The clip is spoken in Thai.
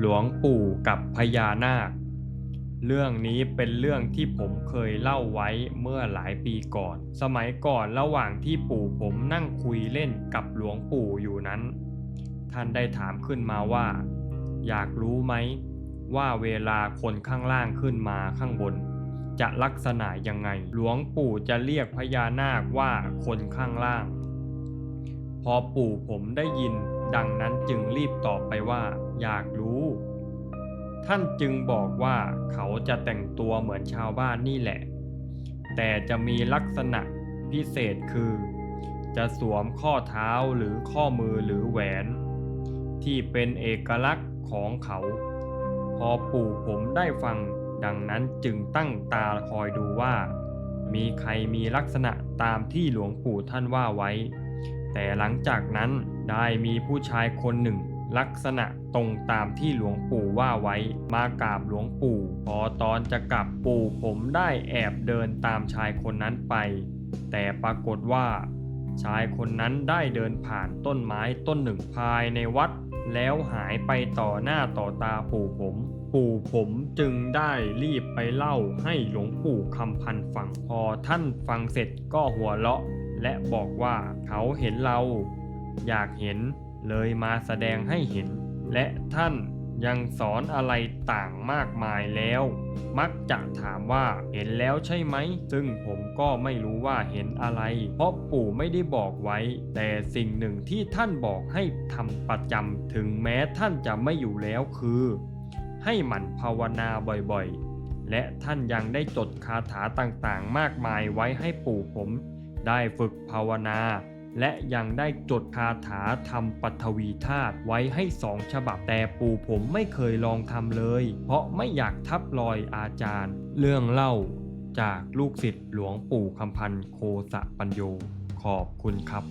หลวงปู่กับพญานาค เรื่องนี้เป็นเรื่องที่ผมเคยเล่าไว้เมื่อหลายปีก่อน สมัยก่อนระหว่างที่ปู่ผมนั่งคุยเล่นกับหลวงปู่อยู่นั้น ท่านได้ถามขึ้นมาว่า อยากรู้ไหมว่าเวลาคนข้างล่างขึ้นมาข้างบน จะลักษณะยังไง หลวงปู่จะเรียกพญานาคว่าคนข้างล่าง พอปู่ผมได้ยินดังนั้นจึงรีบตอบไปว่า อยากรู้ ท่านจึงบอกว่าเขาจะแต่งตัวเหมือนชาวบ้านนี่แหละ แต่จะมีลักษณะพิเศษคือ จะสวมข้อเท้าหรือข้อมือหรือแหวน ที่เป็นเอกลักษณ์ของเขา พอปู่ผมได้ฟังดังนั้นจึงตั้งตาคอยดูว่า มีใครมีลักษณะตามที่หลวงปู่ท่านว่าไว้ แต่หลังจากนั้นได้มีผู้ชายคนหนึ่ง ลักษณะตรงตามที่หลวงปู่ว่าไว้มากราบหลวงปู่ พอตอนจะกลับปู่ผมได้แอบเดินตามชายคนนั้นไป แต่ปรากฏว่า ชายคนนั้นได้เดินผ่านต้นไม้ต้นหนึ่งภายในวัด แล้วหายไปต่อหน้าต่อตาปู่ผม ปู่ผมจึงได้รีบไปเล่าให้หลวงปู่คำพันฟังพอท่านฟังเสร็จก็หัวเราะ และบอกว่าเขาเห็นเรา อยากเห็นเลยมาแสดงให้เห็น และท่านยังสอนอะไรต่างมากมายแล้ว มักจะถามว่าเห็นแล้วใช่ไหม ซึ่งผมก็ไม่รู้ว่าเห็นอะไร เพราะปู่ไม่ได้บอกไว้ แต่สิ่งหนึ่งที่ท่านบอกให้ทำประจำถึงแม้ท่านจะไม่อยู่แล้วคือ ให้หมั่นภาวนาบ่อยๆ และท่านยังได้จดคาถาต่างๆ มากมายไว้ให้ปู่ผม ได้ฝึกภาวนา และยังได้จดคาถาทำปัทวีธาตุไว้ให้สองฉบับแต่ปู่ผมไม่เคยลองทำเลย เพราะไม่อยากทับรอยอาจารย์ เรื่องเล่าจากลูกศิษย์หลวงปู่คำพันธ์โคสะปัญโยขอบคุณครับ